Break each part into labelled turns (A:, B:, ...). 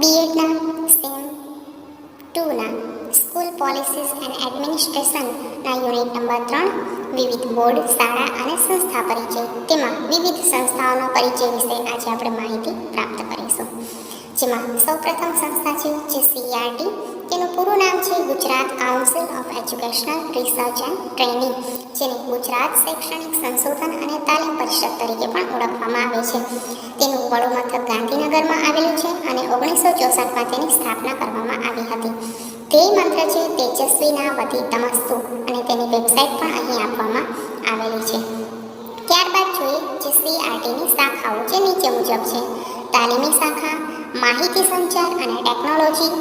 A: બીએડના sem ટુના school policies and એડમિનિસ્ટ્રેશનના unit number ત્રણ, વિવિધ બોર્ડ શાળા અને સંસ્થા પરિચય. તેમાં વિવિધ સંસ્થાઓનો પરિચય વિશે આજે આપણે માહિતી પ્રાપ્ત કરીશું. જેમાં સૌપ્રથમ સંસ્થા છે જે સીઆરટી તેનું પૂરું છે Gujarat council of educational research and training જેને ગુજરાત શૈક્ષણિક સંશોધન અને તાલીમ પરિષદ તરીકે પણ ઓળખવામાં આવે છે. તેનું વડું મથક ગાંધીનગરમાં આવેલું છે અને ઓગણીસો ચોસઠમાં તેની સ્થાપના કરવામાં આવી હતી. તે મંત્ર છે તેજસ્વીના વતી તમસ્તુ અને તેની વેબસાઇટ પણ અહીં આપવામાં આવેલી છે. ત્યારબાદ જોઈએ જે સીઆરટીની શાખાઓ જે નીચે મુજબ છે. તાલીમી શાખા, માહિતી સંચાર અને ટેકનોલોજી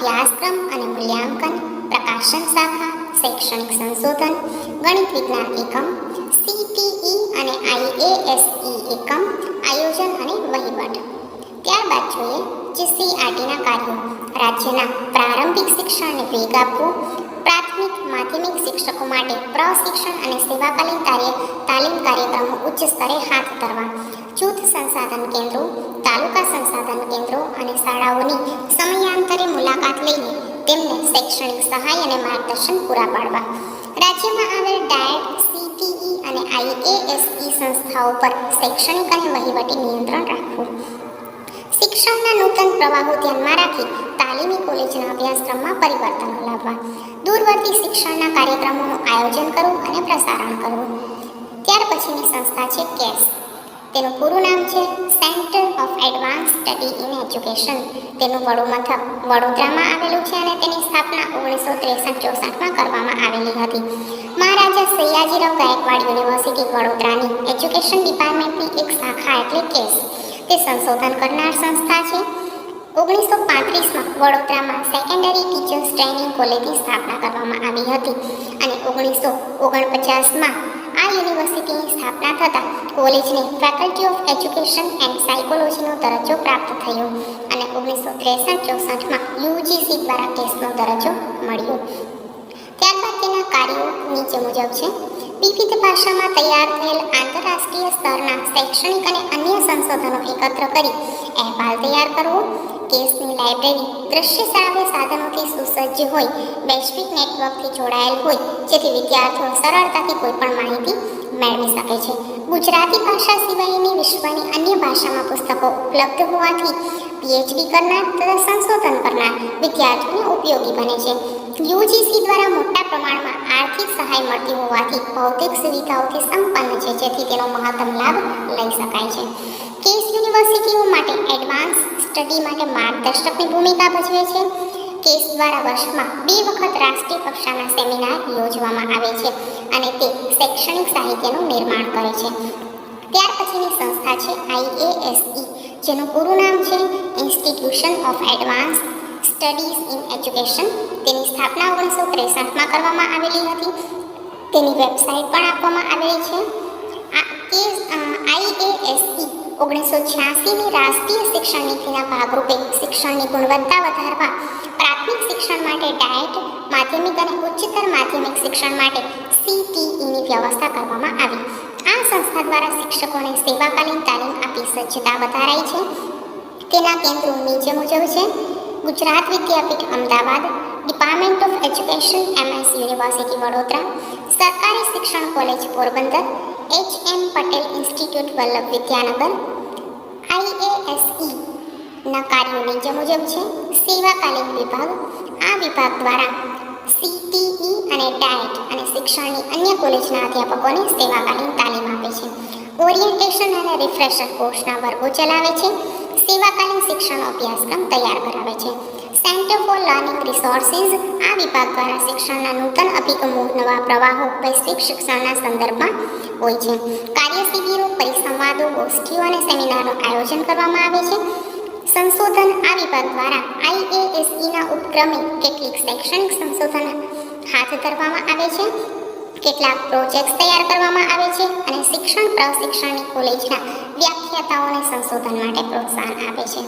A: અભ્યાસક્રમ અને મૂલ્યાંકન, પ્રકાશન શાખા, શૈક્ષણિક સંશોધન ગણિત વિજ્ઞાન એકમ, સીટીઈ અને આઈએએસઈ એકમ, આયોજન અને વહીવટ. ત્યારબાદ જોઈએ જે સીઆરટીના કાર્યો. રાજ્યના પ્રારંભિક શિક્ષણને વેગ આપવો, પ્રાથમિક માધ્યમિક શિક્ષકો માટે પ્રશિક્ષણ અને સેવાકાલીન કાર્ય તાલીમ કાર્યક્રમો ઉચ્ચ સ્તરે હાથ ધરવા. જૂથ સંસાધન કેન્દ્રો, તાલુકા સંસાધન કેન્દ્રો અને શાળાઓની સમયાંતરે મુલાકાત લઈને તેમને શૈક્ષણિક સહાય અને માર્ગદર્શન પૂરા પાડવા. રાજ્યમાં આવેલ ડાયટ, સીટીઈ અને આઈએએસઈ સંસ્થાઓ પર શૈક્ષણિક અને વહીવટી નિયંત્રણ રાખવું. શિક્ષણના નૂતન પ્રવાહો ધ્યાનમાં રાખી તાલીમી કોલેજના અભ્યાસક્રમમાં પરિવર્તનો લાવવા. દૂરવર્તી શિક્ષણના કાર્યક્રમોનું આયોજન કરવું અને પ્રસારણ કરવું. ત્યાર પછીની સંસ્થા છે કેસ. તેનું પૂરું નામ છે centre of advance study in education. તેનું વડું મથક વડોદરામાં આવેલું છે અને તેની સ્થાપના ઓગણીસો ત્રેસઠ ચોસઠમાં કરવામાં આવેલી હતી. મહારાજા સયાજીરાવ ગાયકવાડ યુનિવર્સિટી વડોદરાની એજ્યુકેશન ડિપાર્ટમેન્ટની એક શાખા એટલે કેસ તે સંશોધન કરનાર સંસ્થા છે. ઓગણીસો પાંત્રીસમાં વડોદરામાં સેકન્ડરી ટીચર્સ ટ્રેનિંગ કોલેજની સ્થાપના કરવામાં આવી હતી. અને ઓગણીસો ઓગણપચાસમાં આ યુનિવર્સિટીની સ્થાપના થતાં કોલેજને ફેકલ્ટી ઓફ એજ્યુકેશન એન્ડ સાયકોલોજીનો દરજ્જો પ્રાપ્ત થયો અને ઓગણીસો ત્રેસઠ ચોસઠમાં યુજીસી દ્વારા કેસનો દરજ્જો મળ્યો. ત્યારબાદ તેના કાર્યો નીચે મુજબ છે. વિવિધ ભાષામાં તૈયાર થયેલ આંતરરાષ્ટ્રીય સ્તરના શૈક્ષણિક અને અન્ય સંશોધનો એકત્ર કરી અહેવાલ તૈયાર કરવો. કેસની લાઇબ્રેરી દ્રશ્ય શ્રાવ્ય સાધનોથી સુસજ્જ હોય, વૈશ્વિક નેટવર્કથી જોડાયેલ હોય, જેથી વિદ્યાર્થીઓ સરળતાથી કોઈપણ માહિતી મેળવી શકે છે. ગુજરાતી ભાષા સિવાયની વિશ્વની અન્ય ભાષામાં પુસ્તકો ઉપલબ્ધ હોવાથી પીએચડી કરનાર તથા સંશોધન કરનાર વિદ્યાર્થીઓને ઉપયોગી બને છે. યુજીસી દ્વારા મોટા પ્રમાણમાં આર્થિક સહાય મળતી હોવાથી ભૌતિક સુવિધાઓથી સંપન્ન છે, જેથી તેનો મહત્તમ લાભ લઈ શકાય છે. કેસ યુનિવર્સિટીઓ માટે એડવાન્સ સ્ટડી માટે માર્ગદર્શકની ભૂમિકા ભજવે છે. કેસ દ્વારા વર્ષમાં બે વખત રાષ્ટ્રીય કક્ષાના સેમિનાર યોજવામાં આવે છે અને તે શૈક્ષણિક સાહિત્યનું નિર્માણ કરે છે. ત્યાર પછીની સંસ્થા છે આઈએએસઈ જેનું પૂરું નામ છે institution of advance studies in education તેની સ્થાપના ઓગણીસો ત્રેસઠમાં કરવામાં આવેલી હતી. તેની વેબસાઇટ પણ આપવામાં આવેલી છે. આ કેસ આઈએએસઈ ઓગણીસો છ્યાસીની રાષ્ટ્રીય શિક્ષણ નીતિના ભાગરૂપે શિક્ષણની ગુણવત્તા વધારવા, પ્રાથમિક શિક્ષણ માટે ડાયટ, માધ્યમિક અને ઉચ્ચતર માધ્યમિક શિક્ષણ માટે સીટીઈની વ્યવસ્થા કરવામાં આવી. આ સંસ્થા દ્વારા શિક્ષકોને સેવાકાલીન તાલીમ આપી સજ્જતા વધારાઈ છે. તેના કેન્દ્રો નીચે મુજબ છે. Gujarat Vidyapith Ahmedabad department of education MS university Vadodara, સરકારી શિક્ષણ college, Porbandar H M Patel institute Vallabh Vidyanagar IASE ના કાર્યો નીચે મુજબ છે, સેવાકાલીન વિભાગ, આ વિભાગ દ્વારા સીટીઈ અને ડાયટ અને શિક્ષણની અન્ય કોલેજના અધ્યાપકોને સેવાકાલીન તાલીમ આપે છે. ઓરિએન્ટેશન અને રિફ્રેશર કોર્સના વર્ગો ચલાવે છે. સેવાકાલીન શિક્ષણ અભ્યાસક્રમ તૈયાર કરાવે છે. સેન્ટર ફોર લર્નિંગ રિસોર્સિસ આ વિભાગ દ્વારા શિક્ષણના નૂતન અભિગમો, નવા પ્રવાહો વૈશ્વિક શિક્ષણના સંદર્ભમાં હોય છે. કાર્ય શિબિરો પરિસંવાદો, ગોષ્ઠીઓ અને સેમિનારનું આયોજન કરવામાં આવે છે. સંશોધન આ વિભાગ દ્વારા આઈએએસઈના ઉપક્રમે કેટલીક શૈક્ષણિક સંશોધન હાથ ધરવામાં આવે છે. કેટલાક પ્રોજેક્ટ્સ તૈયાર કરવામાં આવે છે અને શિક્ષણ પ્રશિક્ષણની કોલેજના વ્યાખ્યાતાઓને સંશોધન માટે પ્રોત્સાહન આપે છે.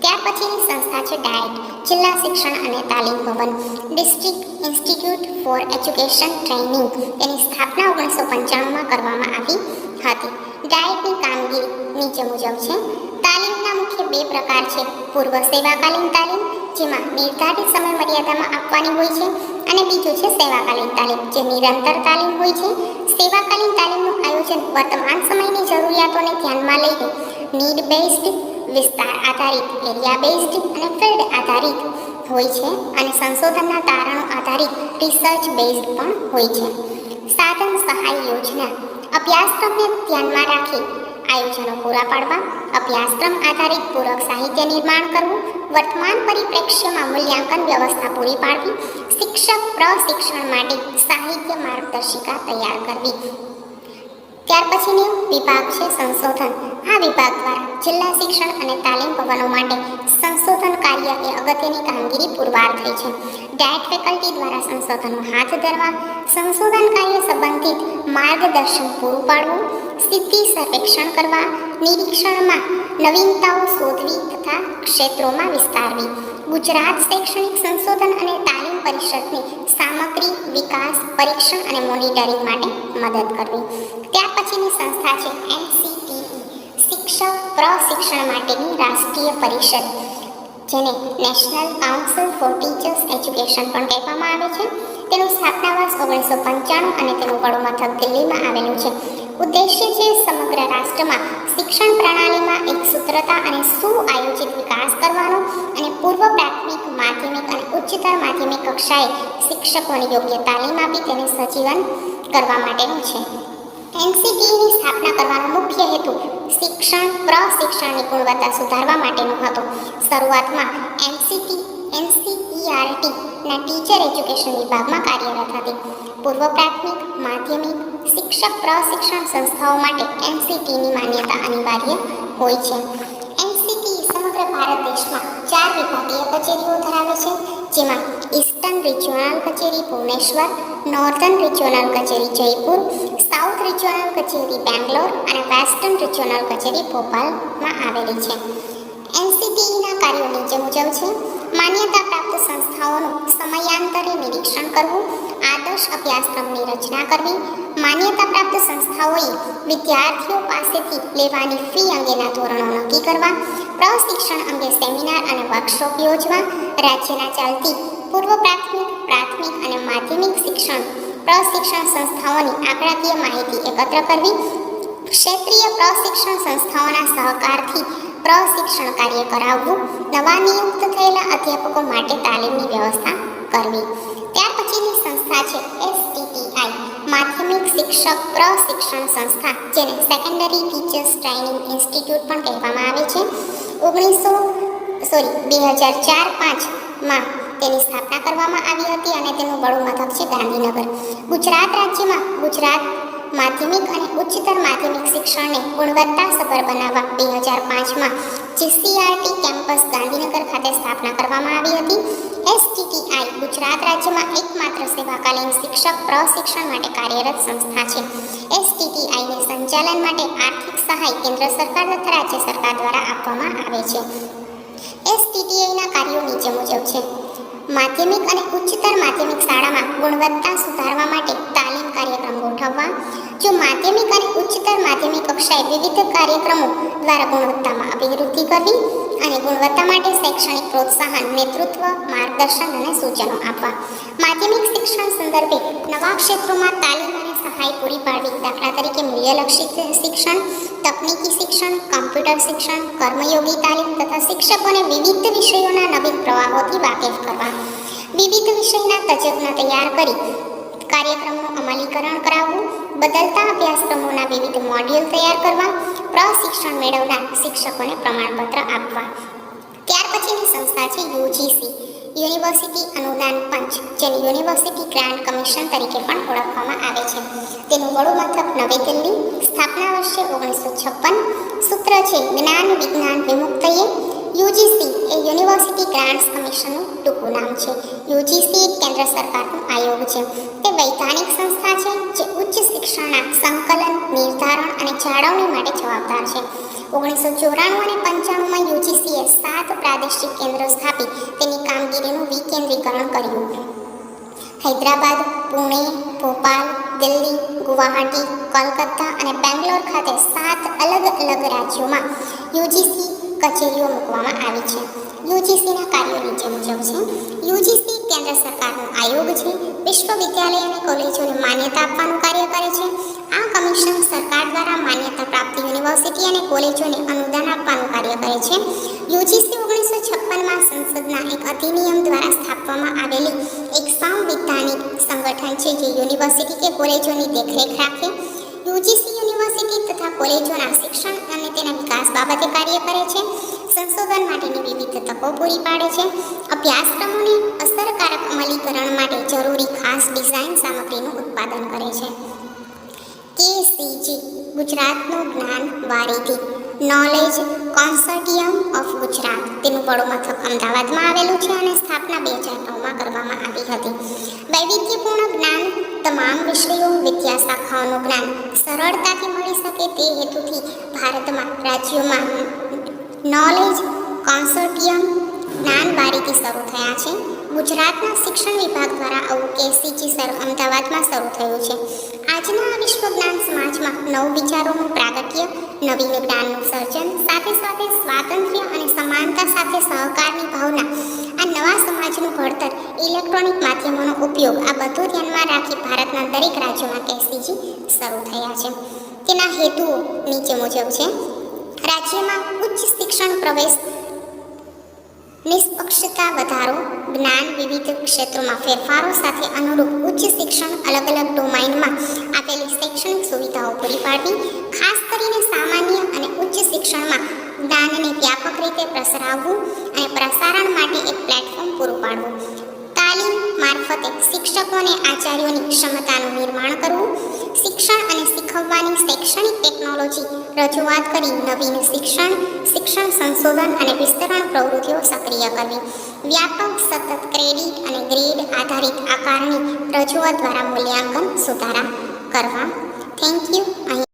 A: ત્યાર પછીની સંસ્થા છે ડાયટ, જિલ્લા શિક્ષણ અને તાલીમ ભવન, district institute for education training તેની સ્થાપના ઓગણીસો પંચાણુંમાં કરવામાં આવી હતી. ડાયટની કામગીરી નીચે મુજબ છે. તાલીમના મુખ્ય બે પ્રકાર છે. પૂર્વ સેવાકાલીન તાલીમ, જેમાં નિર્ધારિત સમય મર્યાદામાં આપવાની હોય છે. અને બીજું છે સેવાકાલીન તાલીમ, જે નિરંતર તાલીમ હોય છે. સેવાકાલીન તાલીમનું આયોજન વર્તમાન સમયની જરૂરિયાતોને ધ્યાનમાં લઈને નીડ બેઝડ, વિસ્તાર આધારિત, એરિયા બેઝડ અને ફિલ્ડ આધારિત હોય છે અને સંશોધનના તારણો આધારિત રિસર્ચ બેઝડ પણ હોય છે. સાધન સહાય યોજના, અભ્યાસક્રમને ધ્યાનમાં રાખી આયોજનો પૂરા પાડવા, અભ્યાસક્રમ આધારિત પૂરક સાહિત્ય નિર્માણ કરવું વર્તમાન પરિપ્રેક્ષ્યમાં મૂલ્યાંકન વ્યવસ્થા પૂરી પાડવી, શિક્ષક પ્રશિક્ષણ માટે સાહિત્ય માર્ગદર્શિકા તૈયાર કરવી. ત્યાર પછીની વિભાગ છે સંશોધન. આ વિભાગ દ્વારા જિલ્લા શિક્ષણ અને તાલીમ ભવનો માટે સંશોધન કાર્ય એ અગત્યની કામગીરી પુરવાર થઈ છે. ડાયટ ફેકલ્ટી દ્વારા સંશોધનો હાથ ધરવા, સંશોધન કાર્ય સંબંધિત માર્ગદર્શન પૂરું પાડવું સ્થિતિ સર્વેક્ષણ કરવા, નિરીક્ષણમાં નવીનતાઓ શોધવી તથા ક્ષેત્રોમાં વિસ્તારવી. ગુજરાત શૈક્ષણિક સંશોધન અને તાલીમ પરિષદની સામગ્રી વિકાસ, પરીક્ષણ અને મોનિટરિંગ માટે મદદ કરવી. ત્યાર પછીની સંસ્થા છે એનસીટીઈ, શિક્ષક પ્રશિક્ષણ માટેની રાષ્ટ્રીય પરિષદ. જેને national council for teachers education પણ કહેવામાં આવે છે. તેનું સ્થાપના વર્ષ ઓગણીસો પંચાણું અને તેનું વડો મથક દિલ્હીમાં આવેલું છે. ઉદ્દેશ્ય છે સમગ્ર રાષ્ટ્રમાં શિક્ષણ પ્રણાલીમાં એક સૂત્રતા અને સુઆયોજિત વિકાસ કરવાનો અને પૂર્વ પ્રાથમિક, માધ્યમિક અને ઉચ્ચતર માધ્યમિક કક્ષાએ શિક્ષકોને યોગ્ય તાલીમ આપી તેને સજીવન કરવા માટેનું છે. એનસીટીની સ્થાપના કરવાનો મુખ્ય હેતુ શિક્ષણ, પ્રશિક્ષણની ગુણવત્તા સુધારવા માટેનો હતો. શરૂઆતમાં એનસીટી એનસીઈઆરટીના ટીચર એજ્યુકેશન વિભાગમાં કાર્યરત હતી. પૂર્વ પ્રાથમિક, માધ્યમિક, શિક્ષક, પ્રશિક્ષણ સંસ્થાઓ માટે એનસીટીની માન્યતા અનિવાર્ય હોય છે. એનસીટી સમગ્ર ભારત દેશમાં ચાર વિભાગીય કચેરીઓ ધરાવે છે, જેમાં ઈસ્ટર્ન રિજિયોનલ કચેરી ભુવનેશ્વર નોર્ધન રિજિયોનલ કચેરી જયપુર રિજિયોનલ કચેરી બેંગ્લોર અને વેસ્ટર્ન રિજિયોનલ કચેરી ભોપાલમાં આવેલી છે. એનસીટીઈના કાર્યો નીચે મુજબ છે. માન્યતા પ્રાપ્ત સંસ્થાઓનું સમયાંતરે નિરીક્ષણ કરવું, આદર્શ અભ્યાસક્રમની રચના કરવી, માન્યતા પ્રાપ્ત સંસ્થાઓએ વિદ્યાર્થીઓ પાસેથી લેવાની ફી અંગેના ધોરણો નક્કી કરવા, પ્રશિક્ષણ અંગે સેમિનાર અને વર્કશોપ યોજવા, રાજ્યના ચાલતી પૂર્વ પ્રાથમિક પ્રાથમિક અને માધ્યમિક શિક્ષણ પ્રશિક્ષણ સંસ્થાઓની આંકડાકીય માહિતી એકત્ર કરવી, ક્ષેત્રીય પ્રશિક્ષણ સંસ્થાઓના સહકારથી પ્રશિક્ષણ કાર્ય કરાવવું, નવા નિયુક્ત થયેલા અધ્યાપકો માટે તાલીમની વ્યવસ્થા કરવી. ત્યાર પછીની સંસ્થા છે એસટીટીઆઈ માધ્યમિક શિક્ષક પ્રશિક્ષણ સંસ્થા, જેને સેકન્ડરી ટીચર્સ ટ્રેનિંગ ઇન્સ્ટિટ્યૂટ પણ કહેવામાં આવે છે. ઓગણીસો સોરી બે હજાર ચાર પાંચમાં તેની સ્થાપના કરવામાં આવી હતી અને તેનું બળું મથક છે ગાંધીનગર. ગુજરાત રાજ્યમાં ગુજરાત માધ્યમિક અને ઉચ્ચતર માધ્યમિક શિક્ષણને ગુણવત્તાસભર બનાવવા બે હજાર પાંચમાં જીસીઆરટી કેમ્પસ ગાંધીનગર ખાતે સ્થાપના કરવામાં આવી હતી. એસટીટીઆઈ ગુજરાત રાજ્યમાં એકમાત્ર સેવાકાલીન શિક્ષક પ્રશિક્ષણ માટે કાર્યરત સંસ્થા છે. એસટીટીઆઈને સંચાલન માટે આર્થિક સહાય કેન્દ્ર સરકાર તથા રાજ્ય સરકાર દ્વારા આપવામાં આવે છે. એસટીટીઆઈના કાર્યો નીચે મુજબ છે. માધ્યમિક અને ઉચ્ચતર માધ્યમિક શાળામાં ગુણવત્તા સુધારવા માટે તાલીમ કાર્યક્રમ ગોઠવવા, જો માધ્યમિક અને ઉચ્ચતર માધ્યમિક કક્ષાએ વિવિધ કાર્યક્રમો દ્વારા ગુણવત્તામાં અભિવૃદ્ધિ કરવી અને ગુણવત્તા માટે શૈક્ષણિક પ્રોત્સાહન, નેતૃત્વ, માર્ગદર્શન અને સૂચનો આપવા. માધ્યમિક શિક્ષણ સંદર્ભે નવા ક્ષેત્રોમાં તાલીમ અને સહાય પૂરી પાડવી દાખલા તરીકે મૂલ્યલક્ષિત શિક્ષણ તકનીકી શિક્ષણ, કમ્પ્યુટર શિક્ષણ, કર્મયોગી તાલીમ તથા શિક્ષકોને વિવિધ વિષયોના નવીન પ્રવાહોથી વાકેફ કરવા. વિવિધ વિષયના તજજ્ઞ તૈયાર કરી કાર્યક્રમનું અમલીકરણ કરાવવું, બદલતા અભ્યાસક્રમોના વિવિધ મોડ્યુલ તૈયાર કરવા, પ્રશિક્ષણ મેળવનાર શિક્ષકોને પ્રમાણપત્ર આપવા. ત્યાર પછીની સંસ્થા છે યુજીસી. યુનિવર્સિટી અનુદાન પંચ, જેને યુનિવર્સિટી ગ્રાન્ટ કમિશન તરીકે પણ ઓળખવામાં આવે છે. તેનું વડું મથક નવી દિલ્હી, સ્થાપના વર્ષે ઓગણીસો છપ્પન સૂત્ર છે, જ્ઞાન વિજ્ઞાન વિમુક્તયે યુજીસી એ યુનિવર્સિટી ગ્રાન્ટ્સ કમિશનનું ટૂંકું નામ છે. યુજીસી એક કેન્દ્ર સરકારનું આયોગ છે. તે વૈધાનિક સંસ્થા છે જે ઉચ્ચ શિક્ષણના સંકલન, નિર્ધારણ અને જાળવણી માટે જવાબદાર છે. ઓગણીસો ચોરાણું અને પંચાણુંમાં યુજીસીએ સાત પ્રાદેશિક કેન્દ્રો સ્થાપી, તેની કામગીરીનું વિકેન્દ્રીકરણ કર્યું. હૈદરાબાદ, પુણે, ભોપાલ, દિલ્હી, ગુવાહાટી, કોલકાતા અને બેંગ્લોર ખાતે સાત અલગ અલગ રાજ્યોમાં યુજીસી કચેરીઓ મૂકવામાં આવી છે. યુજીસીના કાર્યો નીચે મુજબ છે, યુજીસી કેન્દ્ર સરકારનો આયોગ છે, વિશ્વવિદ્યાલય અને કોલેજોને માન્યતા આપવાનું કાર્ય કરે છે. આ કમિશન સરકાર દ્વારા માન્યતા પ્રાપ્ત યુનિવર્સિટી અને કોલેજોને અનુદાન આપવાનું કાર્ય કરે છે. યુજીસી ઓગણીસો છપ્પનમાં સંસદના એક અધિનિયમ દ્વારા સ્થાપવામાં આવેલી એક સંવિધાનિક સંગઠન છે, જે યુનિવર્સિટી કે કોલેજોની દેખરેખ રાખે. યુજીસી યુનિવર્સિટી તથા કોલેજોના શિક્ષણ અને તેના વિકાસ બાબતે કાર્ય કરે છે. સંશોધન માટેની વિવિધ તકો પૂરી પાડે છે. અભ્યાસક્રમોને અસરકારક અમલીકરણ માટે જરૂરી ખાસ ડિઝાઇન સામગ્રીનું ઉત્પાદન કરે છે. કેસીજી ગુજરાતનું જ્ઞાન વારીધી નોલેજ કોન્સર્ટિયમ ઓફ ગુજરાત તેનું વડું મથક અમદાવાદમાં આવેલું છે અને સ્થાપના બે હજાર નવમાં કરવામાં આવી હતી. વૈવિધ્યપૂર્ણ જ્ઞાન તમામ વિષયો વિદ્યા શાખાઓનું જ્ઞાન સરળતાથી મળી શકે તે હેતુથી ભારતમાં રાજ્યોમાં નોલેજ કોન્સર્ટિયમ જ્ઞાન બારીથી શરૂ થયા છે. ગુજરાતના શિક્ષણ વિભાગ દ્વારા આવું કેસીજી સર અમદાવાદમાં શરૂ થયું છે. આજના આ વિશ્વ જ્ઞાન સમાજમાં નવ વિચારોનું પ્રાગટ્ય, નવીન જ્ઞાનનું સર્જન, સાથે સાથે સ્વાતંત્ર્ય અને સમાનતા સાથે સહકારની ભાવના, આ નવા સમાજનું ઘડતર, ઇલેક્ટ્રોનિક માધ્યમોનો ઉપયોગ, આ બધું ધ્યાનમાં રાખી ભારતના દરેક રાજ્યોમાં કેસીજી શરૂ થયા છે. તેના હેતુઓ નીચે મુજબ છે. રાજ્યમાં ઉચ્ચ શિક્ષણ પ્રવેશ, નિષ્પક્ષતા વધારો વિવિધ ક્ષેત્રોમાં ફેરફારો સાથે અનુરૂપ ઉચ્ચ શિક્ષણ અલગ અલગ ડોમાઇનમાં આપેલી શૈક્ષણિક સુવિધાઓ પૂરી પાડવી, ખાસ કરીને સામાન્ય અને ઉચ્ચ શિક્ષણમાં જ્ઞાનને વ્યાપક રીતે પ્રસરાવવું અને પ્રસારણ માટે એક પ્લેટફોર્મ મારફતે શિક્ષકો અને આચાર્યોની ક્ષમતાનું નિર્માણ કરવું, શિક્ષણ અને શીખવવાની શૈક્ષણિક ટેકનોલોજી રજૂઆત કરી નવીન શિક્ષણ શિક્ષણ સંશોધન અને વિસ્તરણ પ્રવૃત્તિઓ સક્રિય કરવી. વ્યાપક સતત ક્રેડિટ અને ગ્રેડ આધારિત આકારણી રજૂઆત દ્વારા મૂલ્યાંકન સુધારા કરવા. થેન્ક યુ અહીં